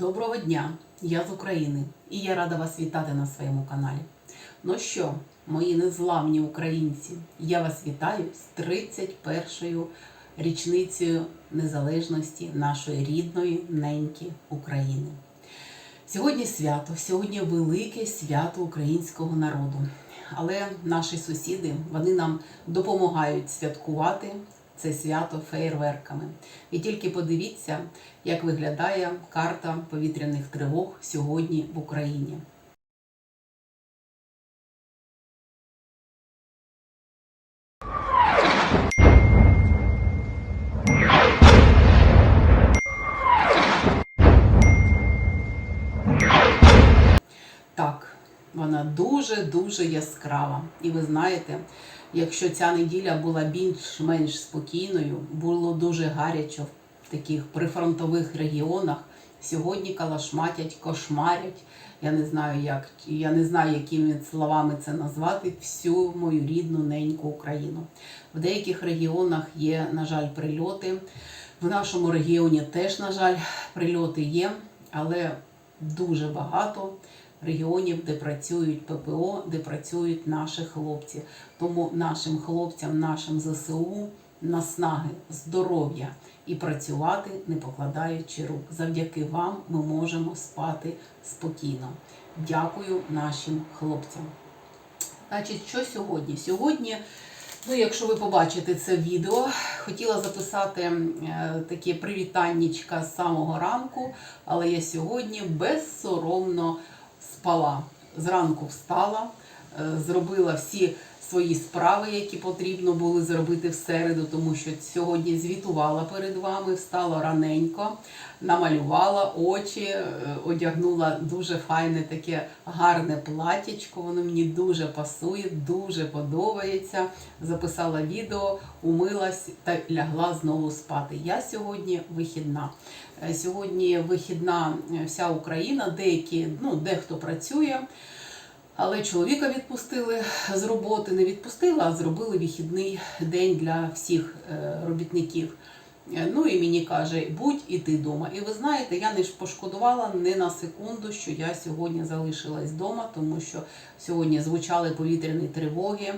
Доброго дня! Я з України і я рада вас вітати на своєму каналі. Ну що, мої незламні українці, я вас вітаю з 31-ю річницею незалежності нашої рідної неньки України. Сьогодні свято, сьогодні велике свято українського народу. Але наші сусіди вони нам допомагають святкувати це свято феєрверками. І тільки подивіться, як виглядає карта повітряних тривог сьогодні в Україні. Вона дуже-дуже яскрава. І ви знаєте, якщо ця неділя була більш-менш спокійною, було дуже гарячо в таких прифронтових регіонах. Сьогодні калашматять, кошмарять. Я не знаю, як я не знаю, якими словами це назвати всю мою рідну неньку Україну. В деяких регіонах є, на жаль, прильоти. В нашому регіоні теж, на жаль, прильоти є, але дуже багато регіонів, де працюють ППО, де працюють наші хлопці. Тому нашим хлопцям, нашим ЗСУ наснаги, здоров'я і працювати, не покладаючи рук. Завдяки вам ми можемо спати спокійно. Дякую нашим хлопцям. Значить, що сьогодні? Сьогодні, ну, якщо ви побачите це відео, хотіла записати е, таке привітаннячка з самого ранку, але я сьогодні безсоромно спала. Зранку встала, зробила всі свої справи, які потрібно були зробити в середу, тому що сьогодні звітувала перед вами, встала раненько, намалювала очі, е, одягнула дуже файне таке гарне платічко. Воно мені дуже пасує, дуже подобається. Записала відео, умилась та лягла знову спати. Я сьогодні вихідна. Е, Сьогодні вихідна е, вся Україна, деякі, ну дехто працює. Але чоловіка відпустили з роботи, не відпустили, а зробили вихідний день для всіх е, робітників. Е, Ну і мені каже, будь і ти вдома. І ви знаєте, я не пошкодувала не на секунду, що я сьогодні залишилась вдома, тому що сьогодні звучали повітряні тривоги.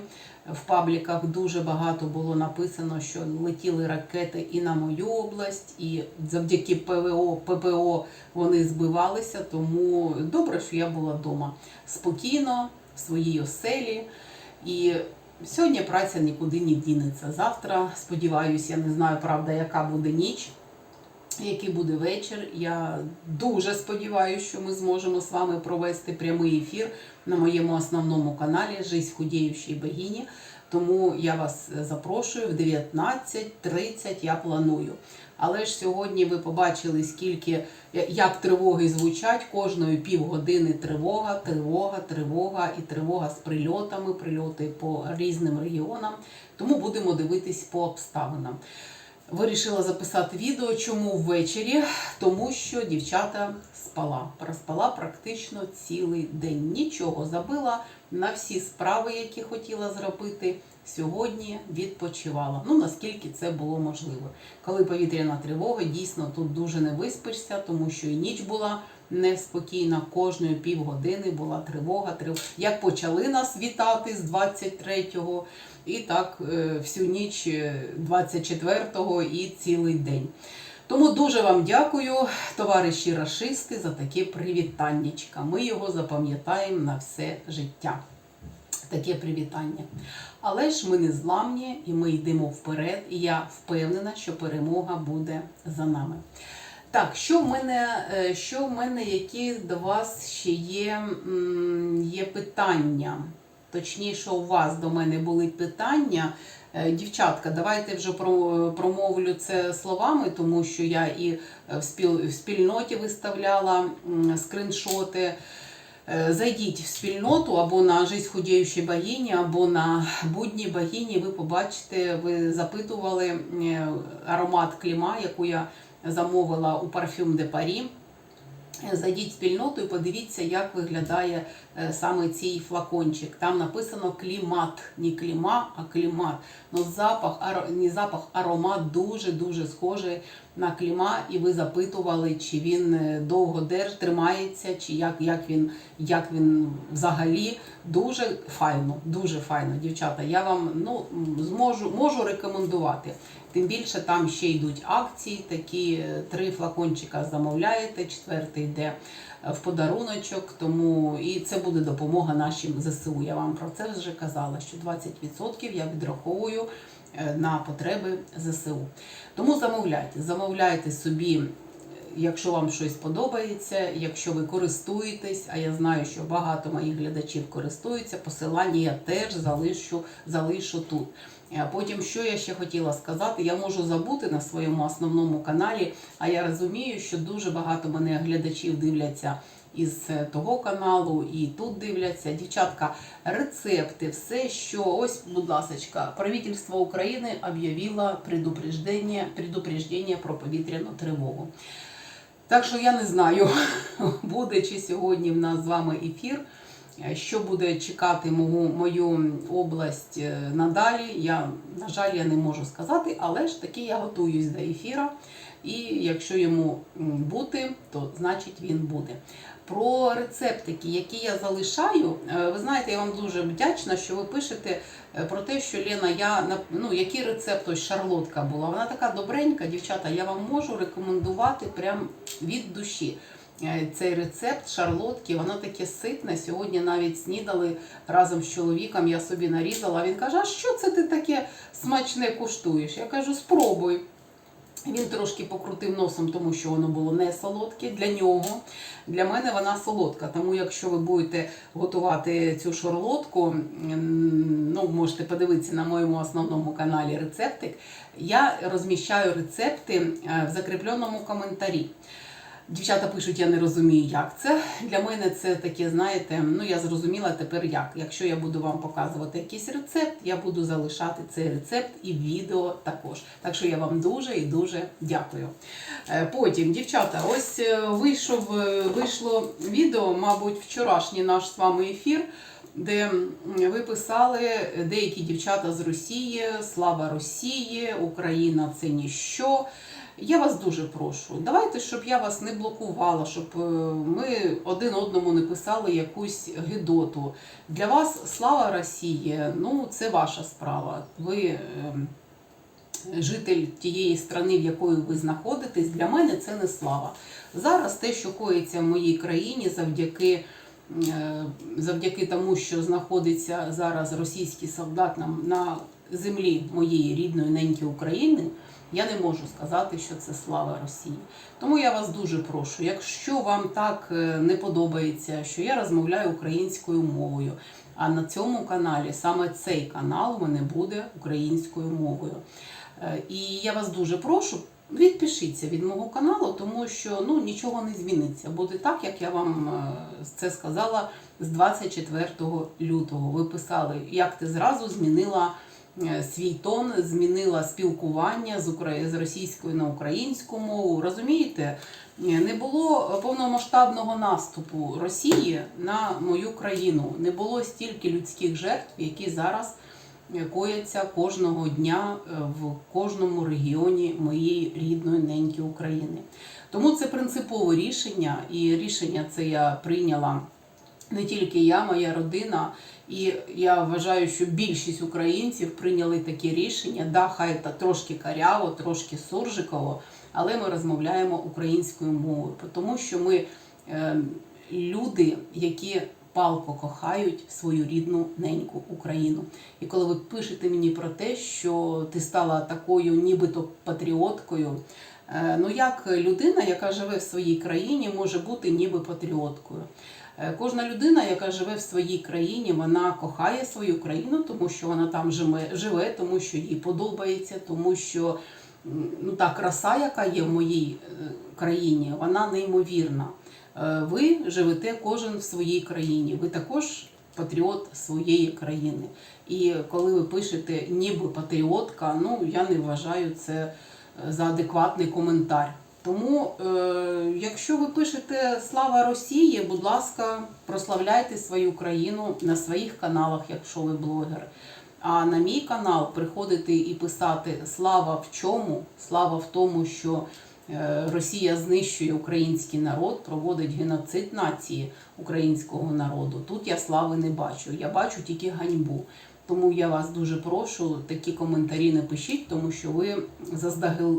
В пабліках дуже багато було написано, що летіли ракети і на мою область, і завдяки ПВО, ППО вони збивалися. Тому добре, що я була вдома спокійно, в своїй оселі. І сьогодні праця нікуди не дінеться. Завтра, сподіваюся, я не знаю, правда, яка буде ніч, який буде вечір. Я дуже сподіваюся, що ми зможемо з вами провести прямий ефір на моєму основному каналі Жизнь худіючої богині. Тому я вас запрошую в 19.30 я планую. Але ж сьогодні ви побачили, скільки як тривоги звучать. Кожної півгодини тривога, тривога, тривога і тривога з прильотами, прильоти по різним регіонам. Тому будемо дивитись по обставинам. Вирішила записати відео. Чому ввечері? Тому що дівчата спала. Проспала практично цілий день. Нічого забила на всі справи, які хотіла зробити. Сьогодні відпочивала. Ну наскільки це було можливо. Коли повітряна тривога, дійсно тут дуже не виспишся, тому що і ніч була неспокійна. Кожної півгодини була тривога. Трив... Як почали нас вітати з 23-го, і так е, всю ніч е, 24-го і цілий день. Тому дуже вам дякую, товариші рашисти, за таке привітаннячка. Ми його запам'ятаємо на все життя. Таке привітання. Але ж ми не зламні і ми йдемо вперед, і я впевнена, що перемога буде за нами. Так, що в мене, е, що в мене, які до вас ще є, є питання? Точніше, у вас до мене були питання. Е, Дівчатка, давайте вже промовлю це словами, тому що я і е, в спіл- в спільноті виставляла скриншоти. Е, Зайдіть в спільноту або на Жизнь худіючої богині, або на будні богині. Ви побачите, ви запитували аромат кліма, яку я замовила у Parfum de Paris. Зайдіть в спільноту і подивіться, як виглядає е, саме цей флакончик. Там написано клімат, не кліма, а клімат. Ну, запах, не запах, аромат дуже-дуже схожий на кліма, і ви запитували, чи він е, довго держ тримається, чи як, як він як він взагалі. Дуже файно, дуже файно, дівчата. Я вам ну зможу можу рекомендувати. Тим більше там ще йдуть акції, такі е, три флакончика замовляєте, четвертий йде е, в подаруночок. Тому і це буде допомога нашим ЗСУ. Я вам про це вже казала, що 20% я відраховую на потреби ЗСУ. Тому замовляйте, замовляйте собі. Якщо вам щось подобається, якщо ви користуєтесь, а я знаю, що багато моїх глядачів користуються, посилання я теж залишу, залишу тут. Потім, що я ще хотіла сказати, я можу забути на своєму основному каналі, а я розумію, що дуже багато мене глядачів дивляться із е, того каналу і тут дивляться. Дівчатка, рецепти, все, що ось, будь ласка, правительство України об'явило предупреждення, предупреждення про повітряну тривогу. Так що я не знаю, буде чи сьогодні в нас з вами ефір. Е, Що буде чекати мою, мою область е, надалі, я, на жаль, я не можу сказати, але ж таки я готуюсь до ефіра. І якщо йому бути, то значить він буде. Про рецептики, які я залишаю, е, ви знаєте, я вам дуже вдячна, що ви пишете про те, що Лена, я ну, який рецепт ось шарлотка була. Вона така добренька, дівчата. Я вам можу рекомендувати прям від душі. Е, Цей рецепт шарлотки, воно таке ситне. Сьогодні навіть снідали разом з чоловіком. Я собі нарізала. Він каже: А що це ти таке смачне куштуєш? Я кажу, спробуй. Він трошки покрутив носом, тому що воно було не солодке для нього. Для мене вона солодка. Тому якщо ви будете готувати цю шарлотку, ну можете подивитися на моєму основному каналі рецептик. Я розміщаю рецепти е, в закріпленому коментарі. Дівчата пишуть, я не розумію, як це. Для мене це таке, знаєте, ну я зрозуміла тепер як. Якщо я буду вам показувати якийсь рецепт, я буду залишати цей рецепт і відео також. Так що я вам дуже і дуже дякую. Е, Потім, дівчата, ось е, вийшов, е, вийшло відео, мабуть, вчорашній наш з вами ефір. Де ви писали деякі дівчата з Росії, слава Росії, Україна це ніщо. Я вас дуже прошу. Давайте, щоб я вас не блокувала, щоб е, ми один одному не писали якусь гидоту. Для вас слава Росії, ну це ваша справа. Ви ем, житель тієї страни, в якої ви знаходитесь, для мене це не слава. Зараз те, що коїться в моїй країні, завдяки. е, Завдяки тому, що знаходиться зараз російський солдат на, землі моєї рідної неньки України, я не можу сказати, що це слава Росії. Тому я вас дуже прошу, якщо вам так е, не подобається, що я розмовляю українською мовою, а на цьому каналі саме цей канал у мене буде українською мовою. Е, І я вас дуже прошу. Відпишіться від мого каналу, тому що ну нічого не зміниться. Буде так, як я вам е, це сказала з 24 лютого. Ви писали, як ти зразу змінила свій тон, змінила спілкування з Украї... з російської на українську мову. Розумієте, Е, не було повномасштабного наступу Росії на мою країну. Не було стільки людських жертв, які зараз е, кояться кожного дня е, в кожному регіоні моєї рідної неньки України. Тому це принципове рішення, і рішення це я прийняла не тільки я, моя родина. І я вважаю, що більшість українців прийняли такі рішення. Да, хай та трошки каряво, трошки суржиково, але ми розмовляємо українською мовою, тому що ми е, люди, які палко кохають свою рідну неньку Україну. І коли ви пишете мені про те, що ти стала такою, нібито патріоткою. е, Ну як людина, яка живе в своїй країні, може бути ніби патріоткою? Е, Кожна людина, яка живе в своїй країні, вона кохає свою країну, тому що вона там живе, тому що їй подобається, тому що ну, та краса, яка є в моїй е, країні, вона неймовірна. Е, Ви живете кожен в своїй країні. Ви також патріот своєї країни. І коли ви пишете ніби патріотка, ну я не вважаю це за адекватний коментар. Тому, е, якщо ви пишете Слава Росії, будь ласка, прославляйте свою країну на своїх каналах, якщо ви блогер. А на мій канал приходити і писати Слава в чому? Слава в тому, що е, Росія знищує український народ, проводить геноцид нації українського народу. Тут я слави не бачу. Я бачу тільки ганьбу. Тому я вас дуже прошу, такі коментарі не пишіть, тому що ви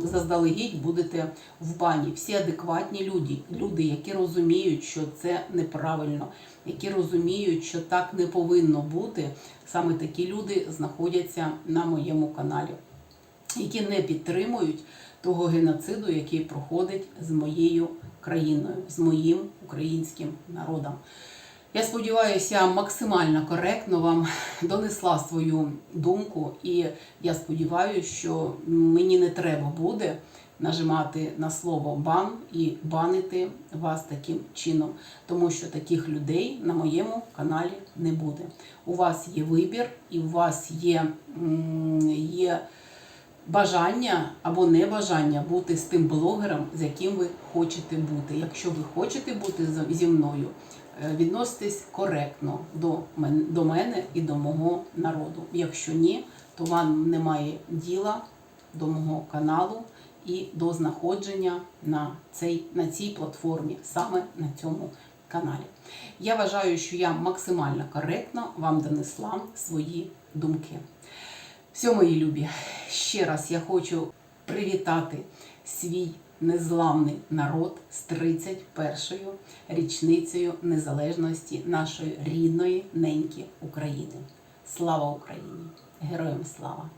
заздалегідь будете в бані. Всі адекватні люди, люди, які розуміють, що це неправильно, які розуміють, що так не повинно бути. Саме такі люди знаходяться на моєму каналі, які не підтримують того геноциду, який проходить з моєю країною, з моїм українським народом. Я сподіваюся, максимально коректно вам донесла свою думку, і я сподіваюся, що мені не треба буде нажимати на слово бан і банити вас таким чином, тому що таких людей на моєму каналі не буде. У вас є вибір, і у вас є, є бажання або небажання бути з тим блогером, з яким ви хочете бути. Якщо ви хочете бути зі мною, відноситесь коректно до мен- до мене і до мого народу. Якщо ні, то вам немає діла до мого каналу і до знаходження на, цей, на цій платформі, саме на цьому каналі. Я вважаю, що я максимально коректно вам донесла свої думки. Все, мої любі, ще раз я хочу привітати свій незламний народ з 31-ю річницею незалежності нашої рідної неньки України. Слава Україні! Героям слава!